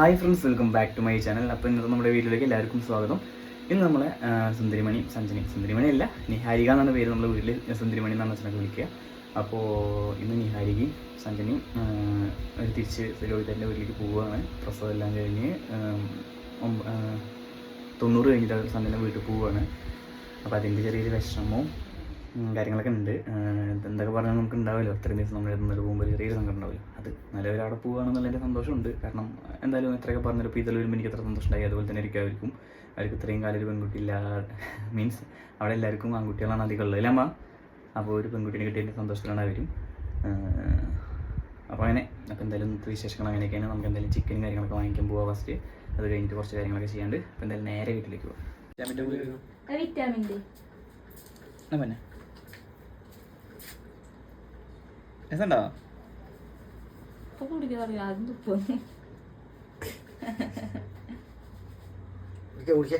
Hi friends welcome back to my channel അപ്പോൾ ഇന്നത്തെ നമ്മുടെ വീട്ടിലേക്ക് എല്ലാവർക്കും സ്വാഗതം. ഇന്ന് നമ്മളെ സുന്ദരിമണി സഞ്ജനി. സുന്ദരിമണി അല്ല നിഹാരിക എന്നാണ് പേര് നമ്മുടെ വീട്ടിൽ സുന്ദരിമണി എന്നാണ് അച്ഛനൊക്കെ വിളിക്കുക. അപ്പോൾ ഇന്ന് നിഹാരികയും സഞ്ജനിയും ഒരു തിരിച്ച് സുരോഹിതന്റെ വീട്ടിലേക്ക് പോവുകയാണ്. പ്രസവം എല്ലാം കഴിഞ്ഞ് തൊണ്ണൂറ് കഴിഞ്ഞിട്ട് അവർ സഞ്ജന വീട്ടിൽ പോവുകയാണ്. അപ്പോൾ അതിന്റെ ചെറിയൊരു വിഷമവും കാര്യങ്ങളൊക്കെ ഉണ്ട്. എന്തൊക്കെ പറഞ്ഞാൽ നമുക്ക് ഉണ്ടാവില്ല. അത്രയും ദിവസം നമ്മൾ ഇന്നലെ പോകുമ്പോൾ ചെറിയൊരു സങ്കടം ഉണ്ടാവില്ല. അത് നിലവിൽ അവിടെ പോവുകയാണെന്നുള്ളതിന്റെ സന്തോഷമുണ്ട്. കാരണം എന്തായാലും എത്രയൊക്കെ പറഞ്ഞാലും ഇപ്പോൾ ഇതിൽ വരുമ്പോൾ എനിക്ക് എത്ര സന്തോഷമുണ്ടായി. അതുപോലെ തന്നെ ആയിരിക്കും അവർക്കും അവർക്ക് ഇത്രയും കാലം ഒരു പെൺകുട്ടി ഇല്ല മീൻസ് അവിടെ എല്ലാവർക്കും ആൺകുട്ടികളാണ് അധികം ഉള്ളത്. അല്ലേ അമ്മ? അപ്പോൾ ഒരു പെൺകുട്ടീനെ കിട്ടിയതിന്റെ സന്തോഷത്തിലാണ് അവരും. അപ്പോൾ അങ്ങനെ. അപ്പോൾ എന്തായാലും ഇന്നത്തെ വിശേഷങ്ങൾ അങ്ങനെയൊക്കെയാണ്. നമുക്ക് എന്തായാലും ചിക്കനും കാര്യങ്ങളൊക്കെ വാങ്ങിക്കാൻ പോവാം ഫസ്റ്റ് അത് കഴിഞ്ഞിട്ട് കുറച്ച് കാര്യങ്ങളൊക്കെ ചെയ്യാണ്ട്. അപ്പോൾ എന്തായാലും നേരെ വീട്ടിലേക്ക് പോകാം വിറ്റാമിൻ ഡി പിന്നെ? രസമുണ്ടോ ഇപ്പൊ കുടിക്കാൻ പറയാം ആദ്യം തുപ്പൊന്നു കുടിക്കേ കുടിക്കേ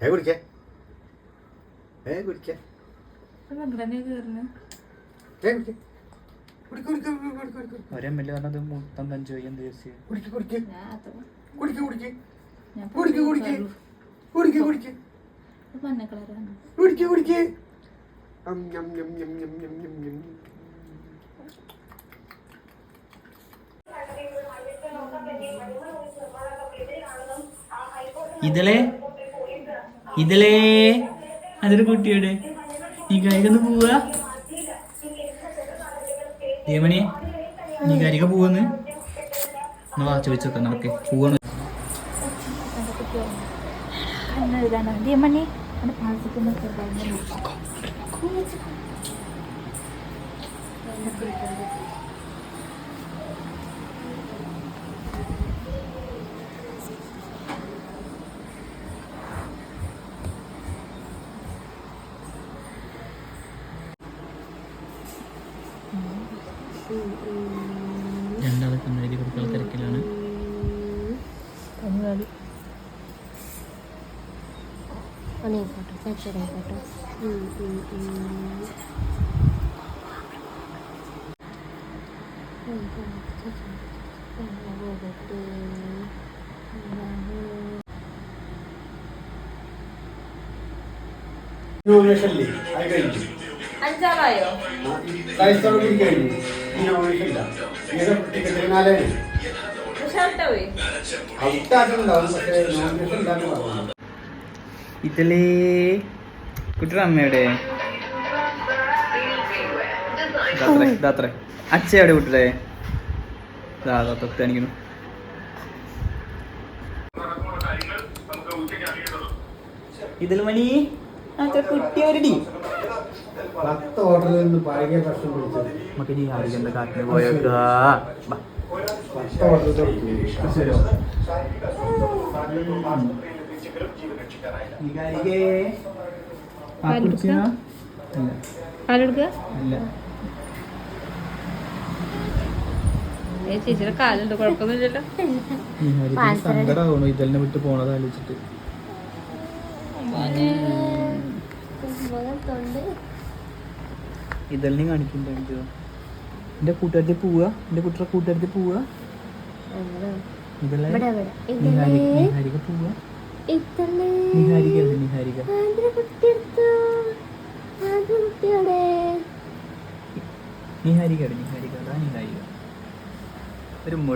ഏ കുടിക്കേ ഏ കുടിക്കേ സങ്കടനെ കയറുന്നു ഏ കുടിക്കേ കുടിക്കേ. കുടിക്കേ കുടിക്കേ കുടിക്കേ ഒരു എം എൽ എ പറഞ്ഞത് മൊത്തം അഞ്ച് വയ്യ എന്ത് ചോദിച്ചു കുടിക്കേ കുടിക്കേ ഞാൻ അത് കുടിക്കേ കുടിക്കേ ഞാൻ കുടിക്കേ കുടിക്കേ കുടിക്കേ കുടിക്കേ മഞ്ഞ കളറാണ് കുടിക്കേ കുടിക്കേ അം ഞം ഞം ഞം ഞം ഞം ഞം ഞം ഇതിലേ ഇതിലേ അതൊരു കുട്ടിയുടെ. നീ കാരിക്കൊന്ന് പോവുക ദേവണി നീ കാരിക പോവന്ന്. വാച്ച് വെച്ച് നടക്ക് പോവാണ് കണ്ണെഴുതാനോ സെക്ഷൻ ആയിക്കോട്ടെ നോമിനേഷനില്ലേ അത് കഴിഞ്ഞു. ക്രൈസ്തവ ടിക്കറ്റ് ഔട്ടായിട്ടുണ്ടാവും പക്ഷേ നോമിനേഷൻ പറഞ്ഞു ഇതിലേ കുട്ടിയുടെ അമ്മയുടെ. ഇതാത്രേ അച്ഛ എവിടെ കുട്ടിയുടെ. തൊട്ടാണിക്കുന്നു ഇതിൽ മണി കുട്ടി ഒരടി. പത്ത് ഓർഡറിൽ നിന്ന് പഴകിയ ഭക്ഷണം പിടിച്ചത് നമുക്ക് നീ ആയിരിക്കും കാട്ടിന് പോയേക്കാ. പത്ത് ഹോട്ടലിൽ ചേച്ചിയുടെ കാലുണ്ട് കുഴപ്പമൊന്നുമില്ലല്ലോ. സങ്കടാവണു? ഇതെല്ലാം വിട്ട് പോണത് ആലോചിച്ചിട്ട്. ഇതെല്ലാം കാണിക്കണ്ടോ എന്റെ കൂട്ടുകാരത്തി പോവുക? എന്റെ കുട്ടിയുടെ കൂട്ടുകാരത്തി പോവുക? ഇതെല്ലാം? പോവുക? അതാ നിഹാരിക. ഒരു ഉമ്മ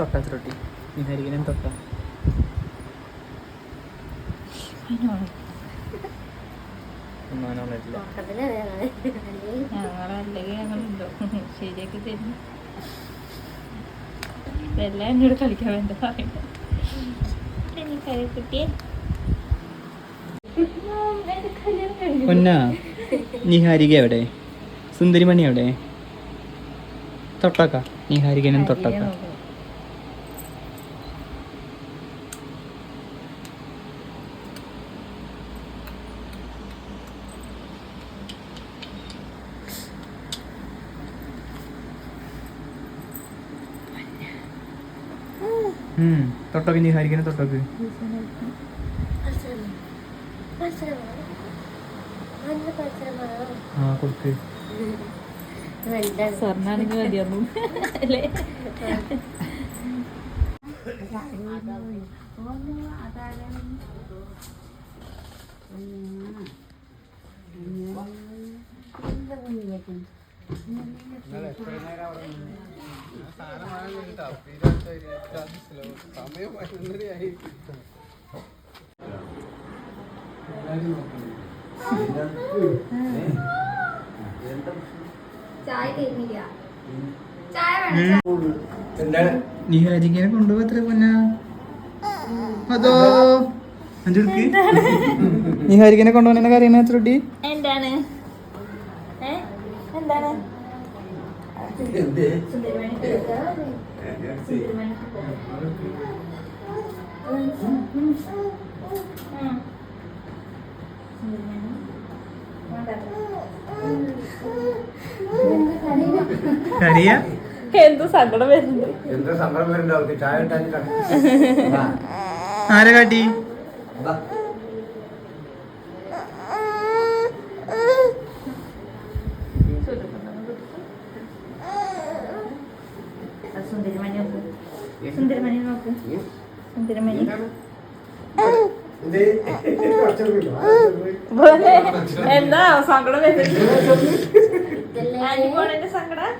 തൊട്ടാ തൊട്ടാ. ഒന്നും അവനോളില്ല ഞങ്ങളുണ്ടോ? ശരിയാക്കി തരുന്നു. ഇതെല്ലാം എന്നോട് കളിക്കാൻ വേണ്ട പൊന്നാ നിഹാരിക എവിടെ? സുന്ദരിമണി എവിടെ? തൊട്ടാക്ക നിഹാരികനും തൊട്ടാക്ക. തൊട്ടോക്ക് തൊട്ടോക്ക് മത്സരമാണോ ആന്ധ്ര മത്സരമാണോ ആ കൊടുക്ക്. സ്വർണാണെങ്കിൽ മതിയായിരുന്നു. അല്ലേ? ചായ നിഹാരിക്കനെ കൊണ്ടുപോകത്ര പൊന്ന? അതോ? അഞ്ചുടുക്ക് നിഹാരിക്കനെ കൊണ്ടുപോകുന്ന കാര്യം എത്രട്ടി എന്താണ് ഏ എന്താണ് എന്ത് സുന്ദരിമണി സുന്ദരിമണി കറിയ എന്ത് സങ്കടം വരുന്നുണ്ട് എന്താ സമ്മതം വരണ്ട അവർക്ക്? ചായ ആരെ കാട്ടി സുന്ദരിമണി നോക്ക് സുന്ദരിമണി നോക്ക് സുന്ദരിമണി എന്താ? സങ്കടം വരുന്നത്? സങ്കടം?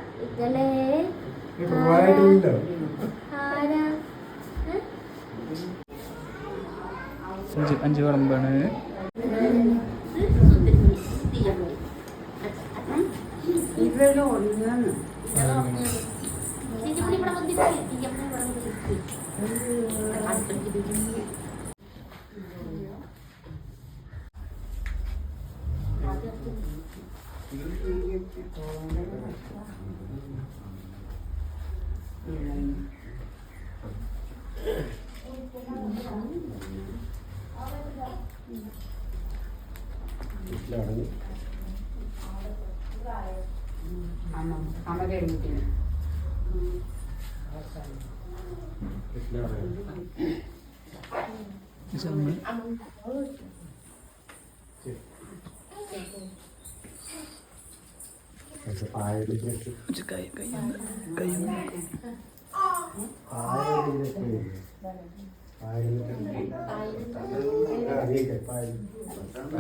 അഞ്ച് അഞ്ച് പറമ്പാണ്. വീട്ടിലാണ് വീട്ടിലാണ് അമ്മ പായലിലേക്ക്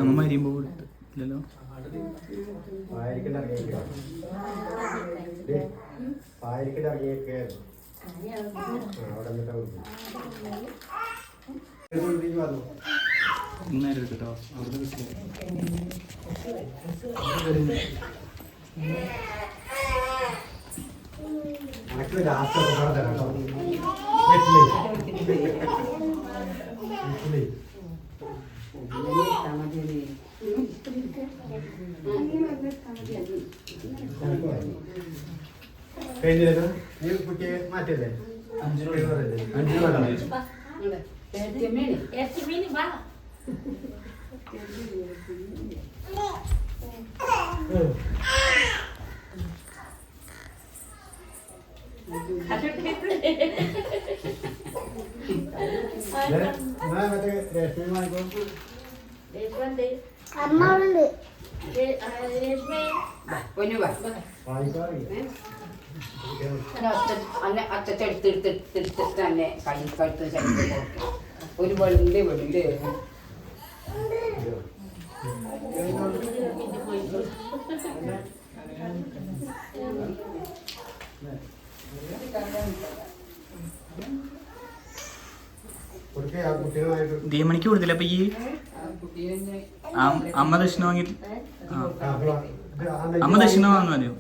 അമ്മ അരിയുമ്പോ കൊടുത്ത് ഇല്ലല്ലോ പായലിക്കൽ ഇറങ്ങിയൊക്കെ അവിടെ എന്നിട്ട് കഴിഞ്ഞില്ല മാറ്റിയല്ലേ അഞ്ചു രൂപ അഞ്ചു രൂപ അമ്മ ഉണ്ട്. വാങ്ങിക്കോ തന്നെ കൈ കഴുത്ത് കൊടുക്കും. ഒരു വെളുണ്ട് വെളുണ്ട് ദീമണിക്ക് കൊടുത്തില്ല അപ്പൊ ഈ അമ്മ ദക്ഷിണ വാങ്ങി അമ്മ ദക്ഷിണ വാങ്ങുന്നു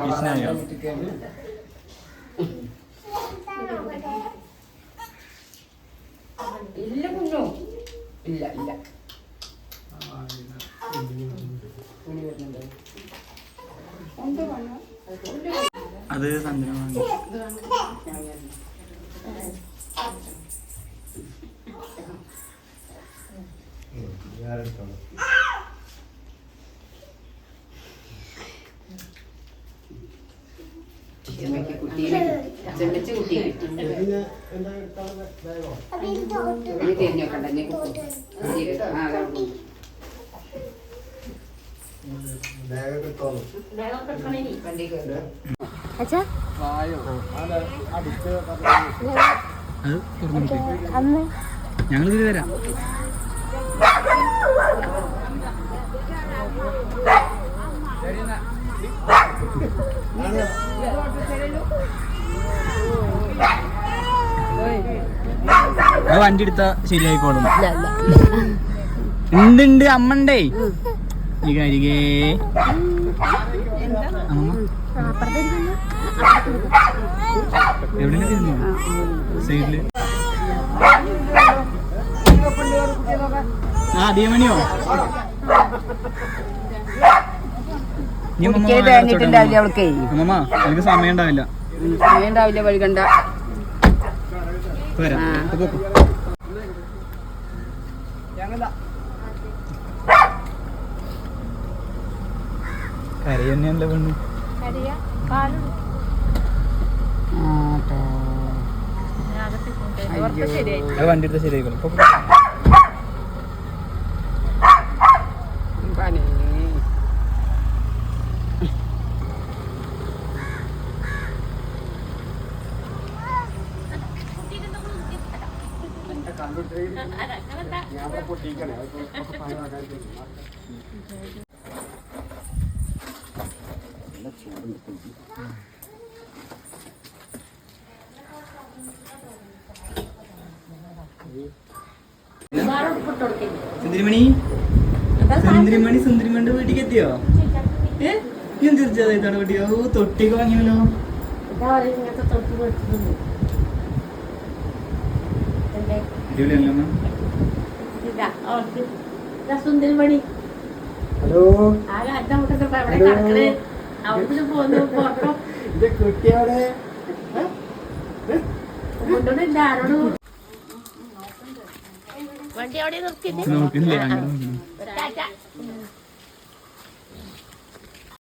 കൃഷ്ണയോ ഇല്ല കുഞ്ഞു ഇല്ല ഇല്ല അത് സഞ്ജന വാങ്ങി ഞാൻ വരുന്നു. ഉം, ഞാനെടുത്തോളാം. ചെമ്മയ്ക്ക് കുട്ടീനെ ചെമ്മച്ച് കുട്ടീനെ പിന്നെ എന്താ എടുത്തോളാം? നീ തിരിഞ്ഞു നോക്കണ്ട നീ കുത്തു. ആ, അതാ കുത്തു. ബാഗൊക്കെ തോന്നും വണ്ടി കയറുക അച്ഛാ ഞങ്ങൾ ഇത് തരാം. അത് വണ്ടി എടുത്ത ശരിയായിക്കോളും. ഉണ്ട് ഉണ്ട് അമ്മണ്ടേ. ഈ കാരികേ അമ്മ. എവിടെ സൈഡിൽ. ആ ദീമണിയോ വായ തേഞ്ഞിട്ടുണ്ടാവില്ല അടച്ചോട്ടെ അമ്മമ്മ എനിക്ക് സമയം ഉണ്ടാവില്ല. സമയം ഉണ്ടാവില്ല വഴുകണ്ട. കരയന്നെയല്ല പെണ്ണ്. അത് വണ്ടി എടുത്ത ശരിയായിക്കോളും പണിയാക്കാൻ സുന്ദരിമണി? സുന്ദരിമണി സുന്ദരിമണിന്റെ വീട്ടിലേക്ക് എത്തിയോ ഏ ഞാൻ തീർച്ചയായും വീട്ടിയോ തൊട്ടിക്ക് വാങ്ങിയല്ലോ. അടിപൊളിയല്ലോ അമ്മ സുന്ദരിമണി ഹലോ. ആകെ അഞ്ചാമത്തെ എവിടെ കിടക്കണേ അവിടുന്ന് പോന്നു ഫോട്ടോ ഇത് കുട്ടിയോടെ കൊണ്ടുവന്നില്ല ആരോടും? വണ്ടി അവിടെ നിർത്തി